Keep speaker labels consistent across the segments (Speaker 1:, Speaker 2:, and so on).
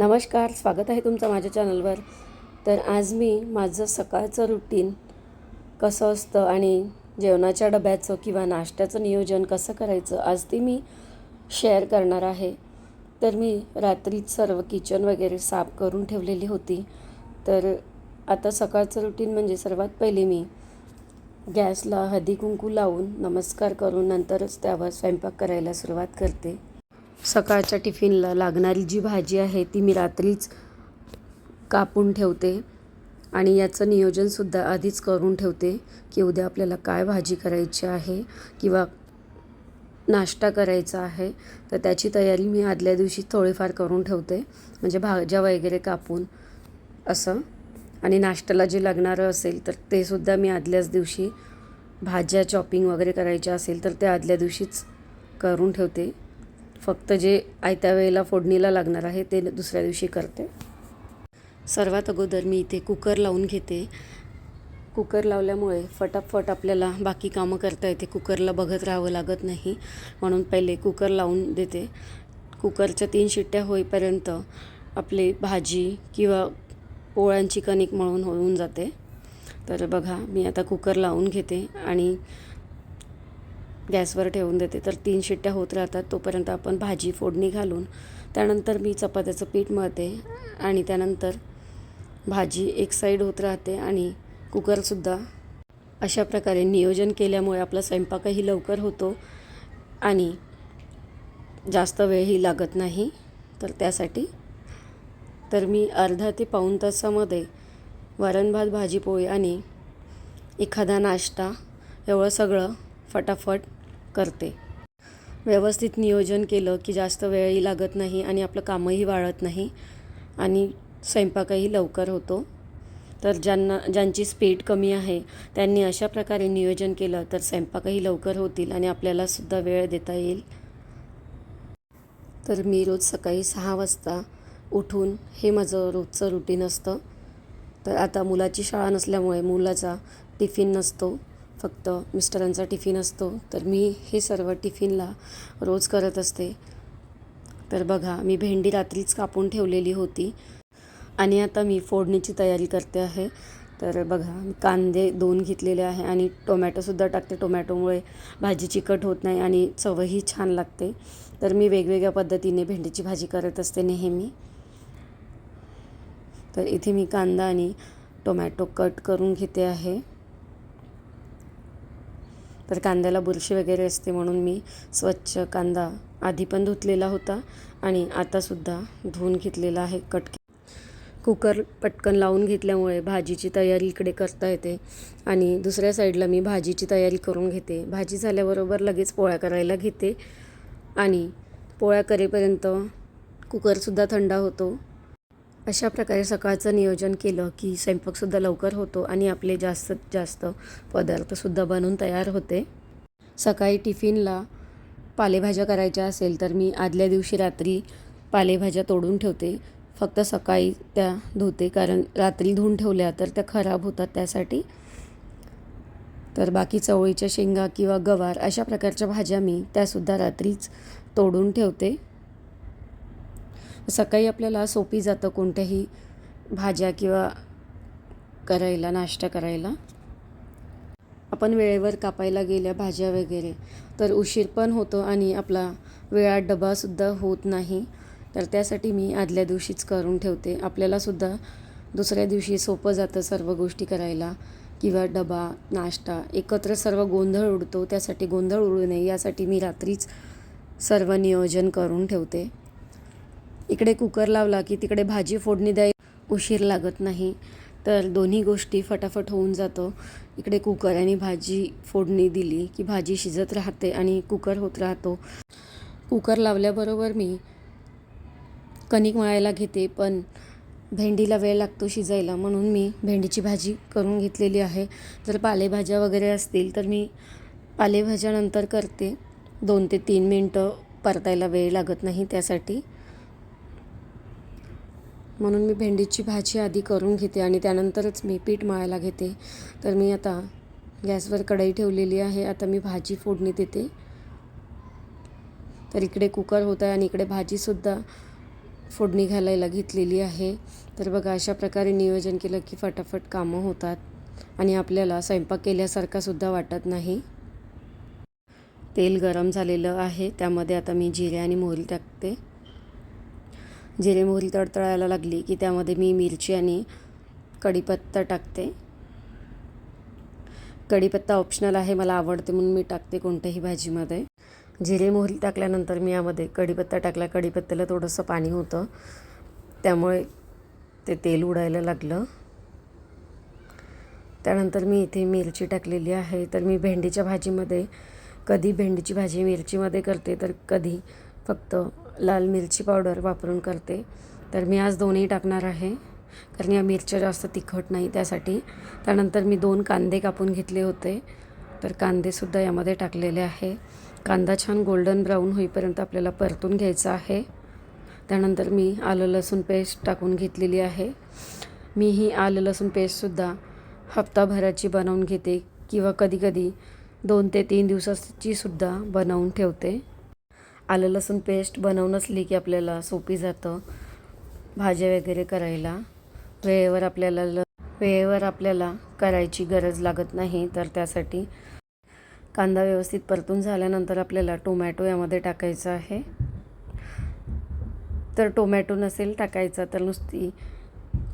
Speaker 1: नमस्कार स्वागत आहे तुमचं माझ्या चॅनलवर. तर आज मी माझं सकाळचं रुटीन कसं असतं आणि जेवणाच्या डब्याचं किंवा नाश्त्याचं नियोजन कसं करायचं आज ती मी शेअर करणार आहे. तर मी रात्रीच सर्व किचन वगैरे साफ करून ठेवलेली होती. तर आता सकाळचं रुटीन म्हणजे सर्वात पहिले मी गॅसला हळदी कुंकू लावून नमस्कार करून नंतरच त्यावर स्वयंपाक करायला सुरुवात करते. सकाळच्या टिफिनला लागणारी जी भाजी आहे ती मी रात्रीच कापून ठेवते आणि याचं नियोजनसुद्धा आधीच करून ठेवते की उद्या आपल्याला काय भाजी करायची आहे किंवा नाश्ता करायचा आहे. तर त्याची तयारी मी आदल्या दिवशी थोडीफार करून ठेवते म्हणजे भाज्या वगैरे कापून असं. आणि नाश्त्याला जे लागणारं असेल तर ते सुद्धा मी आदल्याच दिवशी भाज्या चॉपिंग वगैरे करायच्या असेल तर ते आदल्या दिवशीच करून ठेवते. फक्त जे आयत्या वेळेला फोडणीला लागणार आहे ते दुसऱ्या दिवशी करते. सर्वात अगोदर मी इथे कुकर लावून घेते. कुकर लावल्यामुळे फटाफट आपल्याला बाकी कामं करता येते. कुकरला बघत राहावं लागत नाही. म्हणून पहिले कुकर लावून देते. कुकरच्या तीन शिट्ट्या होईपर्यंत आपली भाजी किंवा पोळ्यांची कणिक मळून होऊन जाते. तर बघा मी आता कुकर लावून घेते आणि गॅसवर ठेवून देते. तर तीन शिट्ट्या होत राहतात. तोपर्यंत आपण भाजी फोडणी घालून त्यानंतर मी चपात्याचं पीठ मळते आणि त्यानंतर भाजी एक साईड होत राहते आणि कुकरसुद्धा अशा प्रकारे नियोजन केल्यामुळे आपला स्वयंपाकही लवकर होतो आणि जास्त वेळही लागत नाही. तर त्यासाठी तर मी अर्धा ते पाऊण तासामध्ये वरण भात भाजी पोळी आणि एखादा नाश्ता एवढं सगळं फटाफट करते. व्यवस्थित नियोजन केलं की जास्त वेळही लागत नाही आणि आपलं कामही वाढत नाही आणि स्वयंपाकही लवकर होतो. तर ज्यांना ज्यांची स्पीड कमी आहे त्यांनी अशा प्रकारे नियोजन केलं तर स्वयंपाकही लवकर होतील आणि आपल्यालासुद्धा वेळ देता येईल. तर मी रोज सकाळी सहा वाजता उठून हे माझं रोजचं रुटीन असतं. तर आता मुलाची शाळा नसल्यामुळे मुलाचा टिफिन नसतो. फक्त मिस्टरांचा टिफिन असतो तर मी हे सर्व टिफिनला रोज करत असते. तर बघा मी भेंडी रात्रीच कापून ठेवलेली होती आणि आता मी फोडणीची तयारी करते आहे. तर बघा कांदे दोन घेतलेले आहे आणि टोमॅटोसुद्धा टाकते. टोमॅटोमुळे भाजी चिकट होत नाही आणि चवही छान लागते. तर मी वेगवेगळ्या पद्धतीने भेंडीची भाजी करत असते नेहमी. तर इथे मी कांदा आणि टोमॅटो कट करून घेते आहे. तर कांद्याला बुरशी वगैरे असते म्हणून मी स्वच्छ कांदा आधी पण धुतलेला होता आणि आतासुद्धा धुवून घेतलेला आहे कट कुकर पटकन लावून घेतल्यामुळे भाजीची तयारी इकडे करता येते आणि दुसऱ्या साईडला मी भाजीची तयारी करून घेते. भाजी झाल्याबरोबर लगेच पोळ्या करायला घेते आणि पोळ्या करेपर्यंत कुकरसुद्धा थंड होतो. अशा प्रकारे सकाळचं नियोजन केलं की स्वयंपाकसुद्धा लवकर होतो आणि आपले जास्तीत जास्त पदार्थसुद्धा बनून तयार होते. सकाळी टिफिनला पालेभाज्या करायच्या असेल तर मी आदल्या दिवशी रात्री पालेभाज्या तोडून ठेवते. फक्त सकाळी त्या धुते कारण रात्री धुवून ठेवल्या तर त्या खराब होतात त्यासाठी. तर बाकी चवळीच्या शेंगा किंवा गवार अशा प्रकारच्या भाज्या मी त्यासुद्धा रात्रीच तोडून ठेवते. सकाळी आपल्याला सोपी जातं कोणत्याही भाज्या किंवा करायला नाश्ता करायला. आपण वेळेवर कापायला गेल्या भाज्या वगैरे. तर उशीर पण होतो आणि आपला वेळात डबासुद्धा होत नाही. तर त्यासाठी मी आदल्या दिवशीच करून ठेवते. आपल्यालासुद्धा दुसऱ्या दिवशी सोपं जातं सर्व गोष्टी करायला. किंवा डबा नाश्ता एकत्र सर्व गोंधळ उडतो. त्यासाठी गोंधळ उडू नये. यासाठी मी रात्रीच सर्व नियोजन करून ठेवते. इकडे कुकर लावला की तिकडे भाजी फोडणी द्याय उशीर लागत नाही. तर दोन्ही गोष्टी फटाफट होऊन जातो. इकडे कुकर आणि भाजी फोडणी दिली की भाजी शिजत राहते आणि कुकर होत राहतो. कुकर लावल्याबरोबर मी कणिक मळायला घेते पण भेंडीला वेळ लागतो शिजायला म्हणून मी भेंडीची भाजी करून घेतलेली आहे. जर पालेभाज्या वगैरे असतील तर मी पालेभाज्यानंतर करते. दोन ते तीन मिनटं परतायला वेळ लागत नाही त्यासाठी. म्हणून मी भेंडीची भाजी आधी करून घेते आणि त्यानंतरच मी पीठ मळायला घेते. तर मी आता गॅसवर कढई ठेवलेली आहे. आता मी भाजी फोडणी देते. तर इकडे कुकर होत आहे आणि इकडे भाजीसुद्धा फोडणी घालायला घेतलेली आहे. तर बघा अशा प्रकारे नियोजन केलं की फटाफट कामं होतात आणि आपल्याला स्वयंपाक केल्यासारखासुद्धा वाटत नाही. तेल गरम झालेलं आहे. त्यामध्ये आता मी जिरे आणि मोहरी टाकते. जिरे मोहरी तडतळायला लागली की त्यामध्ये मी मिरची आणि कढीपत्ता टाकते. कढीपत्ता ऑप्शनल आहे मला आवडते म्हणून मी टाकते कोणत्याही भाजीमध्ये. जिरे मोहरी टाकल्यानंतर मी यामध्ये कढीपत्ता टाकला. कढीपत्त्याला थोडंसं पाणी होतं. त्यामुळे ते तेल उडायला लागलं. त्यानंतर मी इथे मिरची टाकलेली आहे. तर मी भेंडीच्या भाजीमध्ये कधी भेंडीची भाजी मिरचीमध्ये करते तर कधी फक्त लाल मिरची पावडर वापरून करते. तर मी आज दोन्ही टाकणार आहे. कारण या मिरच्या जास्त तिखट नाही त्यासाठी. त्यानंतर मी दोन कांदे कापून घेतले होते. तर कांदेसुद्धा यामध्ये टाकलेले आहे. कांदा छान गोल्डन ब्राऊन होईपर्यंत आपल्याला परतून घ्यायचा आहे. त्यानंतर मी आलं लसूण पेस्ट टाकून घेतलेली आहे. मी ही आलं लसूण पेस्टसुद्धा हप्ताभराची बनवून घेते किंवा कधीकधी दोन ते तीन दिवसाची सुद्धा बनवून ठेवते. आलं लसूण पेस्ट बनवून असली की आपल्याला सोपी जातं. भाज्या वगैरे करायला. वेळेवर आपल्याला ल वेळेवर आपल्याला करायची गरज लागत नाही. तर त्यासाठी कांदा व्यवस्थित परतून झाल्यानंतर आपल्याला टोमॅटो यामध्ये टाकायचा आहे. तर टोमॅटो नसेल टाकायचा तर नुसती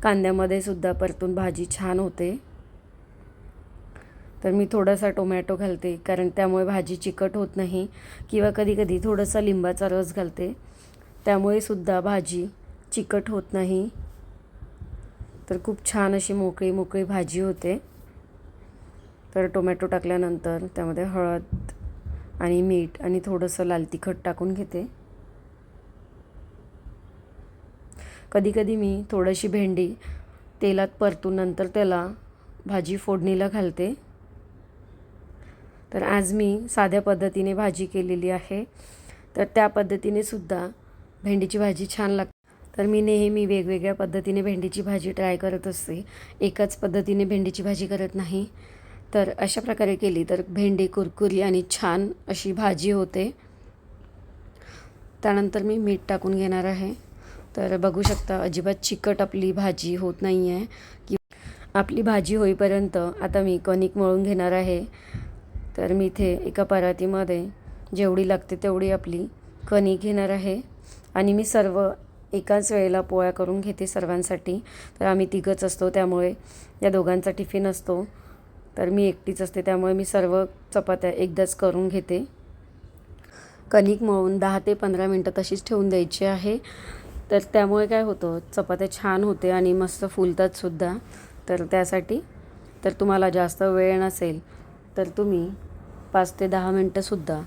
Speaker 1: कांद्यामध्ये सुद्धा परतून भाजी छान होते. तर मी थोडासा टोमॅटो घालते कारण त्यामुळे भाजी चिकट होत नाही किंवा कधीकधी थोडासा लिंबाचा रस घालते. त्यामुळे सुद्धा भाजी चिकट होत नाही. तर खूप छान अशी मोकळी मोकळी भाजी होते. तर टोमॅटो टाकल्यानंतर त्यामध्ये हळद आणि मीठ आणि थोडंसं लाल तिखट टाकून घेते. कधीकधी मी थोडीशी भेंडी तेलात परतून नंतर त्याला भाजी फोडणीला घालते. तर आज मी साध्या पद्धतीने भाजी केलेली आहे. तर त्या पद्धतीने सुद्धा भेंडीची भाजी छान लागते. तर मी नेहमी वेगवेगळ्या पद्धतीने भेंडीची भाजी ट्राय करत असते. एकाच पद्धतीने भेंडीची भाजी करत नाही. तर अशा प्रकारे केली तर भेंडी कुरकुरी आणि छान अशी भाजी होते. त्यानंतर मी मीठ टाकून घेणार आहे. तर बघू शकता अजिबात चिकट आपली भाजी होत नाही आहे की आपली भाजी होईपर्यंत आता मी कणिक मळून घेणार आहे. तर मी इथे एका परातीमध्ये जेवढी लागते तेवढी आपली कणिक घेणार आहे. आणि मी सर्व एकाच वेळेला पोळ्या करून घेते सर्वांसाठी. तर आम्ही तिघंच असतो त्यामुळे या दोघांचा टिफिन असतो. तर मी एकटीच असते त्यामुळे मी सर्व चपात्या एकदाच करून घेते. कणिक मळून दहा ते पंधरा मिनटं तशीच ठेवून द्यायची आहे. तर त्यामुळे काय होतं चपात्या छान होते आणि मस्त फुलतात सुद्धा. तर त्यासाठी तर तुम्हाला जास्त वेळ नसेल तर तुम्ही पाच ते दहा मिनटंसुद्धा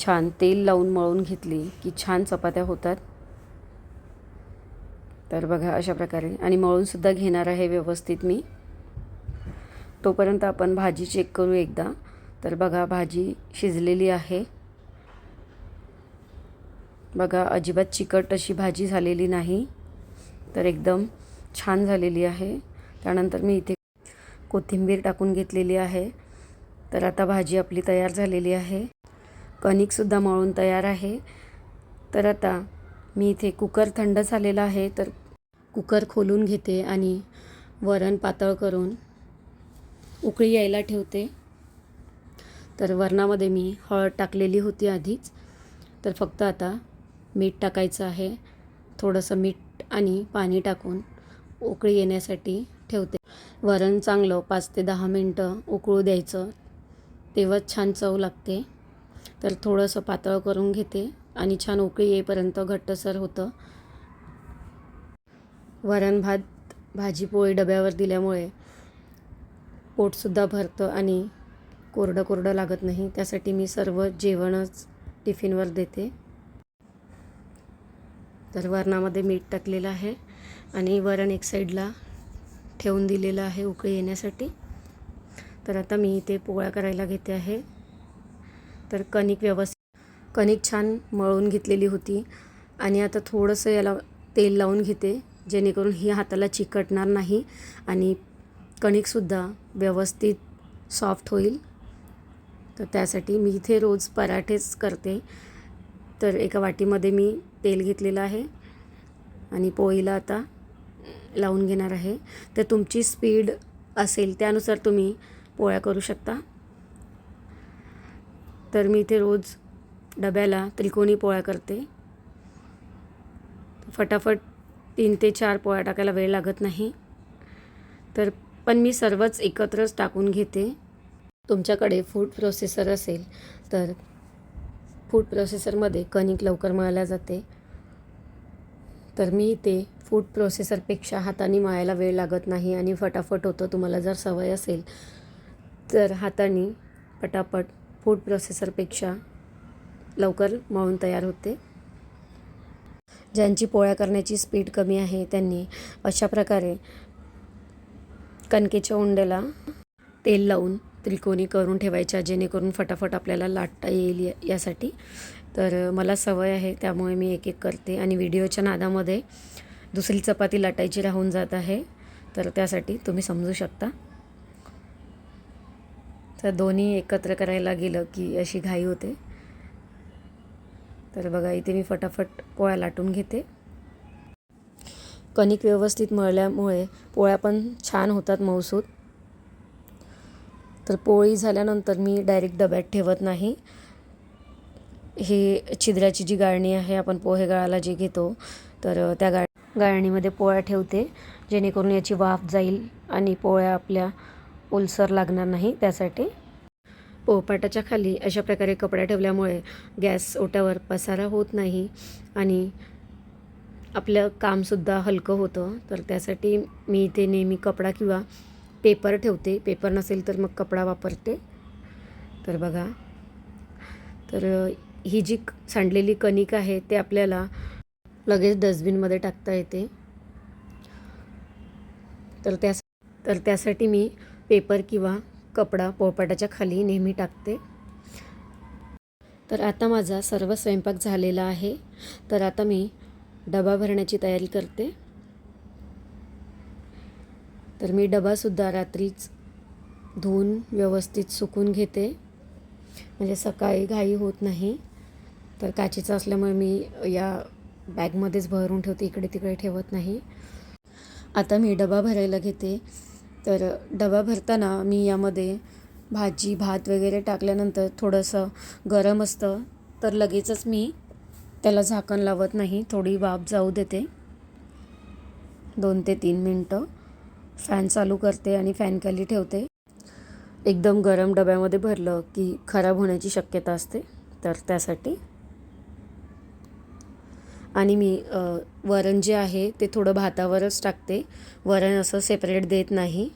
Speaker 1: छान तेल लावून मळून घेतली की छान चपात्या होतात. तर बघा अशा प्रकारे. आणि मळूनसुद्धा घेणार आहे व्यवस्थित मी. तोपर्यंत आपण भाजी चेक करू एकदा. तर बघा भाजी शिजलेली आहे. बघा अजिबात चिकट अशी भाजी झालेली नाही. तर एकदम छान झालेली आहे. त्यानंतर मी इथे कोथिंबीर टाकून घेतलेली आहे. तर आता भाजी आपली तयार झालेली आहे. कणिकसुद्धा मळून तयार आहे. तर आता मी इथे कुकर थंड झालेला आहे. तर कुकर खोलून घेते आणि वरण पातळ करून उकळी यायला ठेवते. तर वरणामध्ये मी हळद टाकलेली होती आधीच. तर फक्त आता मीठ टाकायचं आहे. थोडंसं मीठ आणि पाणी टाकून उकळी येण्यासाठी ठेवते. वरण चांगलं पाच ते दहा मिनटं उकळू द्यायचं. तेव्हाच छान चव लागते. तर थोडंसं पातळ करून घेते आणि छान उकळी येईपर्यंत घट्टसर होतं. वरण भात भाजी पोळी डब्यावर दिल्यामुळे पोटसुद्धा भरतं आणि कोरडं कोरडं लागत नाही. त्यासाठी मी सर्व जेवणच टिफिनवर देते. तर वरणामध्ये मीठ टाकलेलं आहे आणि वरण एक साईडला ठेवून दिलेलं आहे उकळी येण्यासाठी. तर आता मी इथे पोळ्या करायला घेते आहे. तर कणिक व्यवस्थित कणिक छान मळून घेतलेली होती. आणि आता थोडंसं याला तेल लावून घेते जेणेकरून ही हाताला चिकटणार नाही आणि कणिकसुद्धा व्यवस्थित सॉफ्ट होईल. तर त्यासाठी मी इथे रोज पराठेच करते. तर एका वाटीमध्ये मी तेल घेतलेलं आहे आणि पोळीला आता लावून घेणार आहे. तर तुमची स्पीड असेल त्यानुसार तुम्ही पोळ्या करू शकता. तर मी इथे रोज डब्याला त्रिकोणी पोळ्या करते. फटाफट तीन ते चार पोळ्या टाकायला वेळ लागत नाही. तर पण मी सर्वच एकत्रच टाकून घेते. तुमच्याकडे फूड प्रोसेसर असेल तर फूड प्रोसेसरमध्ये कणिक लवकर मळल्या जाते. तर मी इथे फूड प्रोसेसरपेक्षा हाताने मळायला वेळ लागत नाही आणि फटाफट होतं तुम्हाला जर सवय असेल तर हाताने पटापट फूड प्रोसेसरपेक्षा लवकर मळून तयार होते. ज्यांची पोळ्या करण्याची स्पीड कमी आहे त्यांनी अशा प्रकारे कणकेच्या उंड्याला तेल लावून त्रिकोणी करून ठेवायच्या जेणेकरून फटाफट आपल्याला लाटता येईल या यासाठी. तर मला सवय आहे त्यामुळे मी एक एक करते आणि व्हिडिओच्या नादामध्ये दुसरी चपाती लाटायची राहून जात आहे. तर त्यासाठी तुम्ही समजू शकता. तर दोन्ही एकत्र करायला गेलं की अशी घाई होते. तर बघा इथे मी फटाफट पोळ्या लाटून घेते. कणिक व्यवस्थित मळल्यामुळे पोळ्या पण छान होतात मऊसूत तर पोळी झाल्यानंतर मी डायरेक्ट डब्यात ठेवत नाही. हे छिद्राची जी गाळणी आहे आपण पोहे गाळायला जे घेतो तर त्या गाळ गाळणीमध्ये पोळ्या ठेवते जेणेकरून याची वाफ जाईल आणि पोळ्या आपल्या ओलसर लागणार नाही त्यासाठी. पोळपाटाच्या खाली अशा प्रकारे कपड्या ठेवल्यामुळे गॅस ओट्यावर पसारा होत नाही आणि आपलं कामसुद्धा हलकं होतं. तर त्यासाठी मी इथे नेहमी कपडा किंवा पेपर ठेवते. पेपर नसेल तर मग कपडा वापरते. तर बघा. तर ही जी सांडलेली कणिक आहे ते आपल्याला लगेच डस्टबिनमध्ये टाकता येते. तर त्या तर त्यासाठी मी पेपर किंवा कपडा पोळपाटाच्या खाली नेहमी टाकते. तर आता माझा सर्व स्वयंपाक झालेला आहे. तर आता मी डबा भरण्याची तयारी करते. तर मी डबासुद्धा रात्रीच धुवून व्यवस्थित सुकून घेते. म्हणजे सकाळी घाई होत नाही. तर काचेचं असल्यामुळे मी या बॅगमध्येच भरून ठेवते. इकडे तिकडे ठेवत नाही. आता मी डबा भरायला घेते. तर डबा भरताना मी यामध्ये भाजी भात वगैरे टाकल्यानंतर थोडंसं गरम असतं तर लगेचच मी त्याला झाकण लावत नाही. थोडी वाफ जाऊ देते. दोन ते तीन मिनटं फॅन चालू करते आणि फॅनखाली ठेवते. एकदम गरम डब्यामध्ये भरलं की खराब होण्याची शक्यता असते तर त्यासाठी आणि मी वरण जे आहे ते थोडं भातावरच टाकते. वरण असं सेपरेट देत नाही.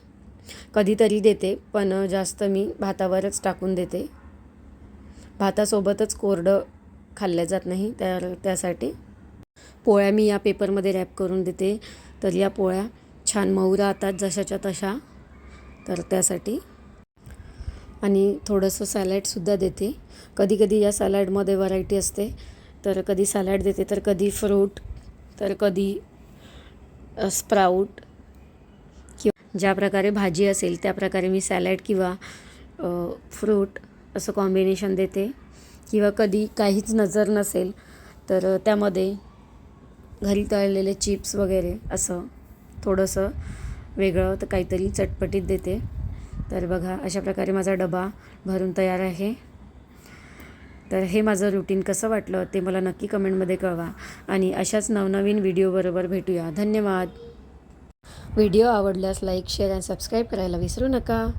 Speaker 1: कधीतरी देते पण जास्त मी भातावरच टाकून देते. भातासोबतच कोरडं खाल्लं जात नाही तर त्यासाठी. पोळ्या मी या पेपरमध्ये रॅप करून देते. तर या पोळ्या छान मऊ राहतात जशाच्या तशा. तर त्यासाठी. आणि थोडंसं सॅलॅडसुद्धा देते. कधी कधी या सॅलॅडमध्ये व्हरायटी असते. तर कधी सॅलॅड देते तर कधी फ्रूट तर कधी स्प्राऊट किंवा ज्या प्रकारे भाजी असेल त्या प्रकारे मी सॅलड किंवा फ्रूट असं कॉम्बिनेशन देते. किंवा कधी काहीच नजर नसेल तर त्यामध्ये घरी तळलेले चिप्स वगैरे असं थोडंसं वेगळं तर काहीतरी चटपटीत देते. तर बघा अशा प्रकारे माझा डबा भरून तयार आहे. तर हे माझं रुटीन कसं वाटलं ते मला नक्की कमेंटमध्ये कळवा. आणि अशाच नवनवीन व्हिडिओबरोबर भेटूया. धन्यवाद. व्हिडिओ आवडल्यास लाईक शेअर आणि सबस्क्राईब करायला विसरू नका.